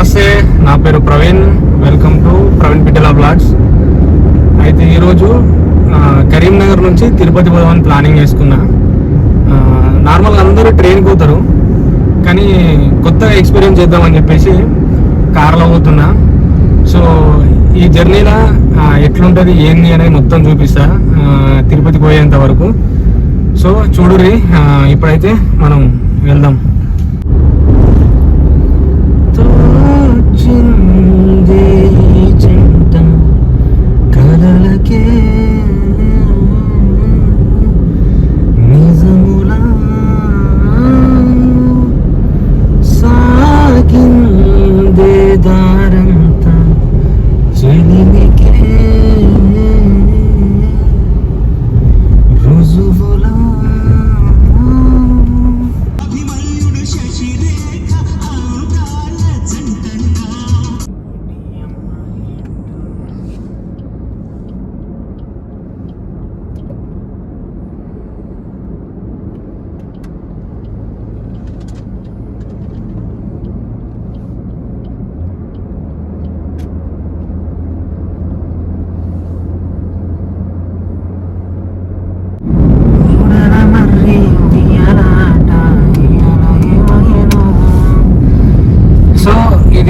నమస్తే నా పేరు Praveen. Welcome to Praveen Pittala blogs అయితే ఈరోజు కరీంనగర్ నుంచి తిరుపతి పోదామని ప్లానింగ్ చేసుకున్నా. నార్మల్గా అందరూ ట్రైన్కి పోతారు. కానీ కొత్తగా ఎక్స్పీరియన్స్ చేద్దామని చెప్పేసి కార్లో పోతున్నా. సో ఈ జర్నీలో ఎట్లుంటుంది ఏంది అనేది మొత్తం చూపిస్తా. తిరుపతి పోయేంత వరకు. సో చూడురి ఇప్పుడైతే మనం వెళ్దాం. తోచిందే చింతం కదలకే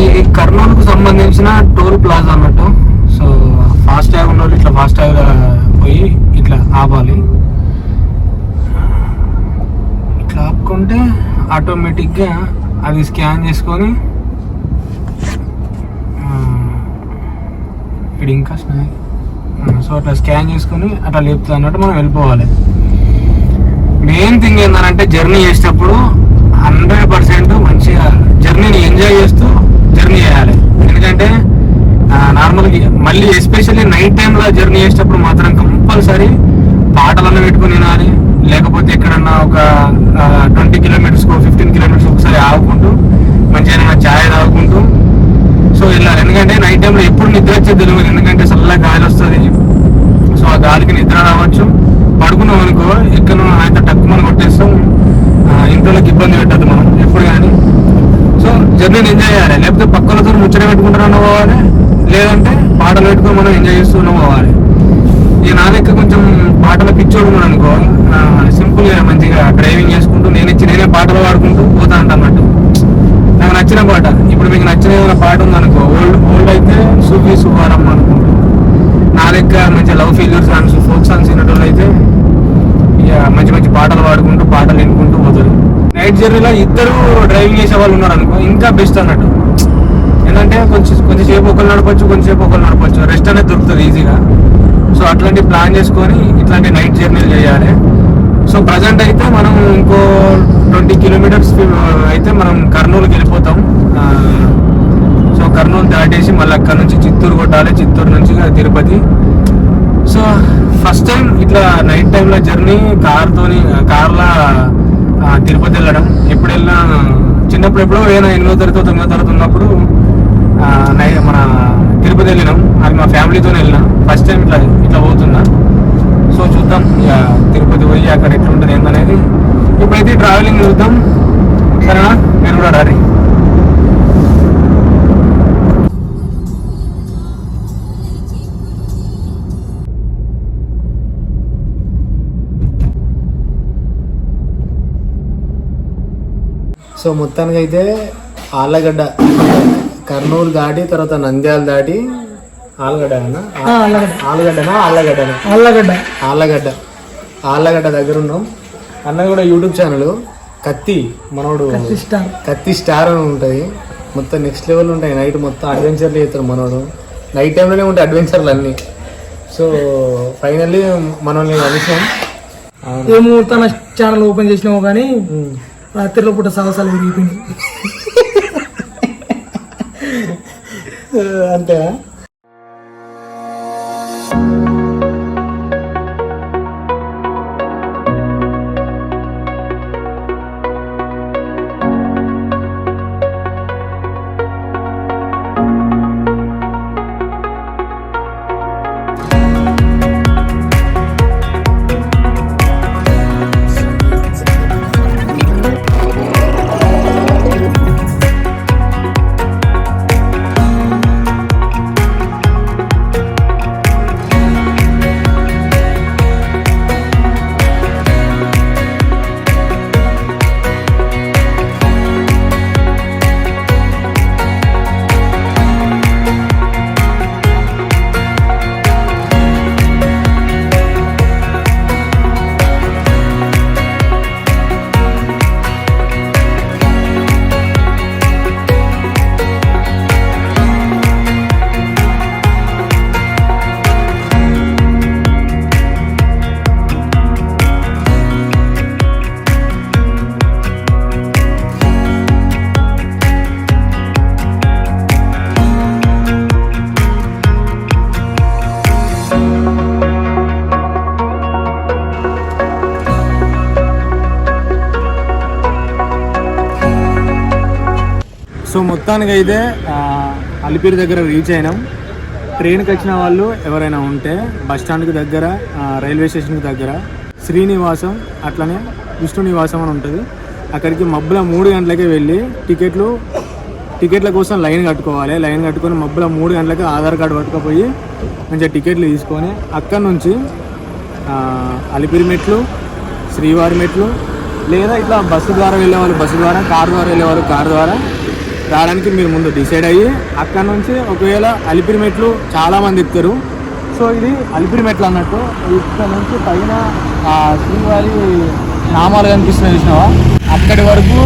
ఇది కర్నూలుకు సంబంధించిన టోల్ ప్లాజా అన్నట్టు. సో ఫాస్ట్ ట్యాగ్ ఉన్న ఇట్లా ఫాస్ట్ ట్యాగ్ పోయి ఇట్లా ఆపాలి. ఇట్లా ఆపుకుంటే ఆటోమేటిక్గా అది స్కాన్ చేసుకొని ఆ, ఇక్కడ ఇంకా సో అట్లా స్కాన్ చేసుకొని అట్లా లేపుతుంది అన్నట్టు మనం వెళ్ళిపోవాలి. మెయిన్ థింగ్ ఏంటంటే జర్నీ చేసేటప్పుడు హండ్రెడ్ పర్సెంట్ మంచిగా జర్నీని ఎంజాయ్ చేస్తూ చేయాలి. ఎందుకంటే నార్మల్గా మళ్ళీ ఎస్పెషల్లీ నైట్ టైంలో జర్నీ చేసేటప్పుడు మాత్రం కంపల్సరీ పాటలను పెట్టుకుని వినాలి. లేకపోతే ఎక్కడన్నా ఒక ట్వంటీ కిలోమీటర్స్ ఫిఫ్టీన్ కిలోమీటర్స్ ఒకసారి ఆగుకుంటూ మంచిగా ఛాయ్ తాగుకుంటూ సో వెళ్ళాలి. ఎందుకంటే నైట్ టైంలో ఎప్పుడు నిద్ర వచ్చేది తెలియదు. ఎందుకంటే చల్లగా గాలి వస్తుంది. సో ఆ గాలికి నిద్ర రావచ్చు. పడుకున్నాం అనుకో ఎక్కడ అయితే టక్కు మనం కొట్టేస్తాం ఆ, ఇంట్లోకి ఇబ్బంది పెట్టద్దు మనం ఎప్పుడు కానీ సో జర్నీని ఎంజాయ్ చేయాలి లేకపోతే పక్కలతో ముచ్చట పెట్టుకుంటారన్న పోవాలి లేదంటే పాటలు పెట్టుకొని మనం ఎంజాయ్ చేస్తూనే పోవాలి ఈ నా లెక్క కొంచెం పాటల పిచ్చోడు ఉన్నాడు అనుకో సింపుల్గా మంచిగా డ్రైవింగ్ చేసుకుంటూ నేను ఇచ్చి నేనే పాటలు పాడుకుంటూ పోతా అంట అన్నట్టు. నాకు నచ్చిన పాట. ఇప్పుడు మీకు నచ్చిన ఏదైనా పాట ఉందనుకో ఓల్డ్ ఓల్డ్ అయితే సూఫీ సుబ్బారమ్మ అనుకుంటూ. నా లెక్క మంచి love failure songs folk songs వినటం అయితే ఇక మంచి మంచి పాటలు పాడుకుంటూ పాటలు వినుకుంటూ పోతారు. నైట్ జర్నీలో ఇద్దరు డ్రైవింగ్ చేసే వాళ్ళు ఉన్నారు అనుకో ఇంకా బెస్ట్ అన్నట్టు. అంటే కొంచెం కొంచెంసేపు ఒకరు నడపచ్చు కొంచెంసేపు ఒకరు నడపచ్చు. రెస్ట్ అనేది దొరుకుతుంది ఈజీగా. సో అట్లాంటి ప్లాన్ చేసుకొని ఇట్లాంటి నైట్ జర్నీలు చేయాలి. సో ప్రజెంట్ అయితే మనం ఇంకో ట్వంటీ కిలోమీటర్స్ అయితే మనం కర్నూలుకి వెళ్ళిపోతాం. సో కర్నూలు దాటేసి మళ్ళీ అక్కడ నుంచి చిత్తూరు కొట్టాలి. చిత్తూరు నుంచి తిరుపతి. సో ఫస్ట్ టైం ఇట్లా నైట్ టైంలో జర్నీ కార్తోని కార్లా తిరుపతి వెళ్ళడం. ఎప్పుడు వెళ్ళినా చిన్నప్పుడు ఎప్పుడో ఏదైనా ఎనిమిదో తరగతి తొమ్మిదో తరగతి ఉన్నప్పుడు మన తిరుపతి వెళ్ళినాం. అది మా ఫ్యామిలీతో వెళ్ళినా. ఫస్ట్ టైం ఇట్లా ఇట్లా పోతున్నా. సో చూద్దాం. ఇక తిరుపతి పోయి అక్కడ ఎట్లుంటుంది ఏందనేది. ఇప్పుడైతే ట్రావెలింగ్ చూద్దాం. సరేనా? నేను కూడా డారీ సో మొత్తానికి అయితే ఆళ్ళగడ్డ. కర్నూలు దాటి తర్వాత నంద్యాల దాటి ఆలుగడ్డ ఆలుగడ్డనా ఆళ్ళగడ్డనా? అల్లగడ్డ ఆళ్ళగడ్డ. ఆళ్ళగడ్డ. దగ్గర ఉన్నాం అన్న కూడా యూట్యూబ్ ఛానల్. కత్తి మనోడు. కత్తి స్టార్. అని ఉంటుంది మొత్తం నెక్స్ట్ లెవెల్ ఉంటాయి. నైట్ మొత్తం అడ్వెంచర్లు చేస్తాడు మనోడు. నైట్ టైంలోనే ఉంటాయి అడ్వెంచర్లు అన్నీ. సో ఫైనల్లీ మనల్ని కలిసాం. ఏమో తన ఛానల్ ఓపెన్ చేసినామో కానీ రాత్రిలో పూట సాహసాలు విరిగిపోయినాయి అంతేనా? సో మొత్తానికి అయితే అలిపిరి దగ్గర రీచ్ అయినాం. ట్రైన్కి వచ్చిన వాళ్ళు ఎవరైనా ఉంటే బస్ స్టాండ్కి దగ్గర రైల్వే స్టేషన్కి దగ్గర శ్రీనివాసం అట్లనే విష్ణు నివాసం అని ఉంటుంది. అక్కడికి మబ్బుల మూడు గంటలకే వెళ్ళి టికెట్లు టికెట్ల కోసం లైన్ కట్టుకోవాలి. లైన్ కట్టుకొని మబ్బుల మూడు గంటలకి ఆధార్ కార్డు పట్టుకపోయి మంచిగా టికెట్లు తీసుకొని అక్కడ నుంచి అలిపిరి మెట్లు శ్రీవారి మెట్లు లేదా ఇట్లా బస్సు ద్వారా వెళ్ళేవాళ్ళు బస్సు ద్వారా కారు ద్వారా వెళ్ళేవాళ్ళు కారు ద్వారా రావడానికి మీరు ముందు డిసైడ్ అయ్యి అక్కడ నుంచి ఒకవేళ అలిపిరి మెట్లు చాలా మంది ఎక్కుతారు సో ఇది అలిపిరి మెట్లు అన్నట్టు ఇక్కడ నుంచి పైన శ్రీవారి నామాలు కనిపిస్తున్నాయి చూసినావా? అక్కడి వరకు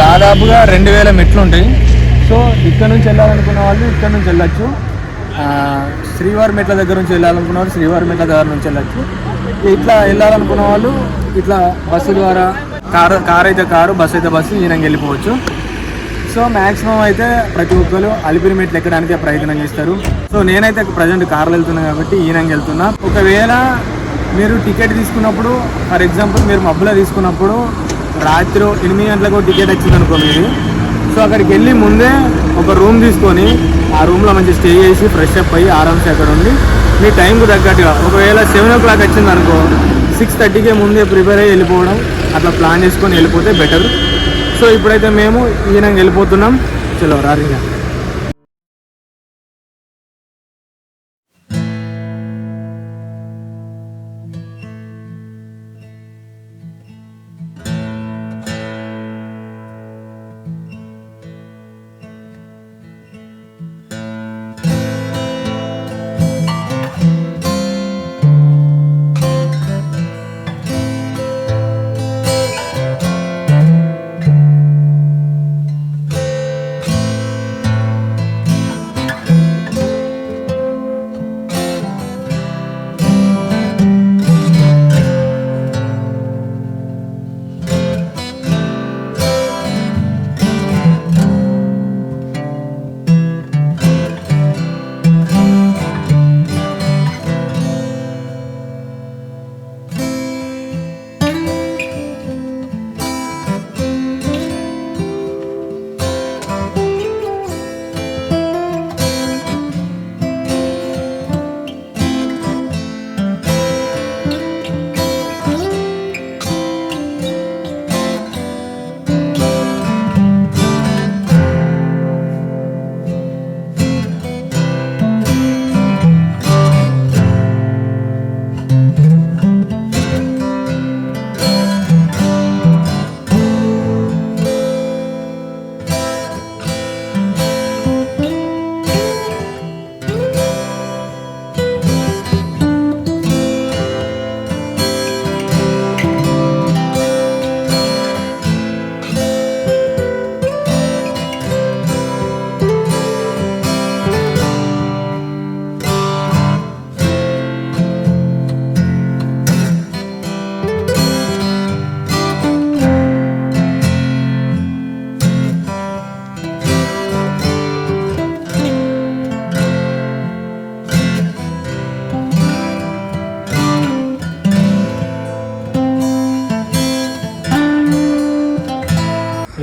దాదాపుగా రెండు వేల మెట్లు ఉంటాయి. సో ఇక్కడ నుంచి వెళ్ళాలనుకున్న వాళ్ళు ఇక్కడ నుంచి వెళ్ళొచ్చు. శ్రీవారి మెట్ల దగ్గర నుంచి వెళ్ళాలనుకున్న వాళ్ళు శ్రీవారి మెట్ల దగ్గర నుంచి వెళ్ళొచ్చు. ఇట్లా వెళ్ళాలనుకున్న వాళ్ళు ఇట్లా బస్సు ద్వారా కారు కారు అయితే కారు బస్సు అయితే బస్సు ఈయనకి వెళ్ళిపోవచ్చు. సో మ్యాక్సిమం అయితే ప్రతి ఒక్కరు అలిపిరి మెట్లు ఎక్కడానికి ప్రయత్నం చేస్తారు. సో నేనైతే ప్రజెంట్ కార్లో వెళ్తున్నా కాబట్టి ఈయనంగా వెళ్తున్నా. ఒకవేళ మీరు టికెట్ తీసుకున్నప్పుడు ఫర్ ఎగ్జాంపుల్ మీరు మబ్బులో తీసుకున్నప్పుడు రాత్రి ఎనిమిది గంటలకు టికెట్ వచ్చింది అనుకో మీది సో అక్కడికి వెళ్ళి ముందే ఒక రూమ్ తీసుకొని ఆ రూమ్లో మంచి స్టే చేసి ఫ్రెష్ అప్ అయ్యి ఆరామ్సే అక్కడ ఉండి మీ టైంకు తగ్గట్టుగా ఒకవేళ సెవెన్ ఓ క్లాక్ వచ్చింది అనుకో సిక్స్ థర్టీకే ముందే ప్రిపేర్ అయ్యి వెళ్ళిపోవడం అట్లా ప్లాన్ చేసుకొని వెళ్ళిపోతే బెటర్. సో ఇప్పుడైతే మేము ఈయన వెళ్ళిపోతున్నాం. చలో రారీగా.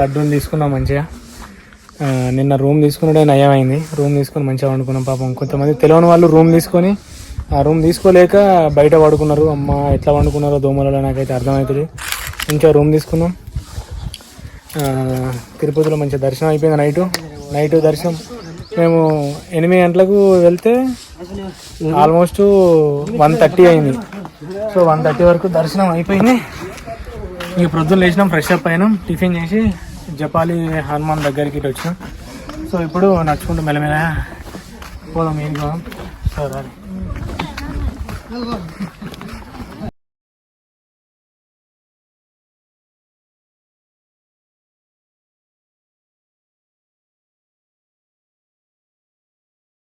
లడ్డూని తీసుకున్నాం మంచిగా. నిన్న రూమ్ తీసుకున్నదే నయమైంది. రూమ్ తీసుకొని మంచిగా వండుకున్నాం పాపం. కొంతమంది తెలియని వాళ్ళు రూమ్ తీసుకొని ఆ రూమ్ తీసుకోలేక బయట పడుకున్నారు. అమ్మ ఎట్లా వండుకున్నారో దోమలలో నాకైతే అర్థమవుతుంది మంచిగా రూమ్ తీసుకున్నాం. తిరుపతిలో మంచిగా దర్శనం అయిపోయింది నైటు. నైట్ దర్శనం. మేము ఎనిమిది గంటలకు వెళ్తే ఆల్మోస్ట్ వన్ థర్టీ అయింది. సో వన్ థర్టీ వరకు దర్శనం అయిపోయింది. ఇక ప్రొద్దున లేచినాం ఫ్రెష్ అప్ అయినాం టిఫిన్ చేసి జపాలి హనుమాన్ దగ్గరికి ఇటు వచ్చినాం సో ఇప్పుడు నడుచుకుంటూ మెల్లమెల్ల పోదాం ఏం పోదాం సరే.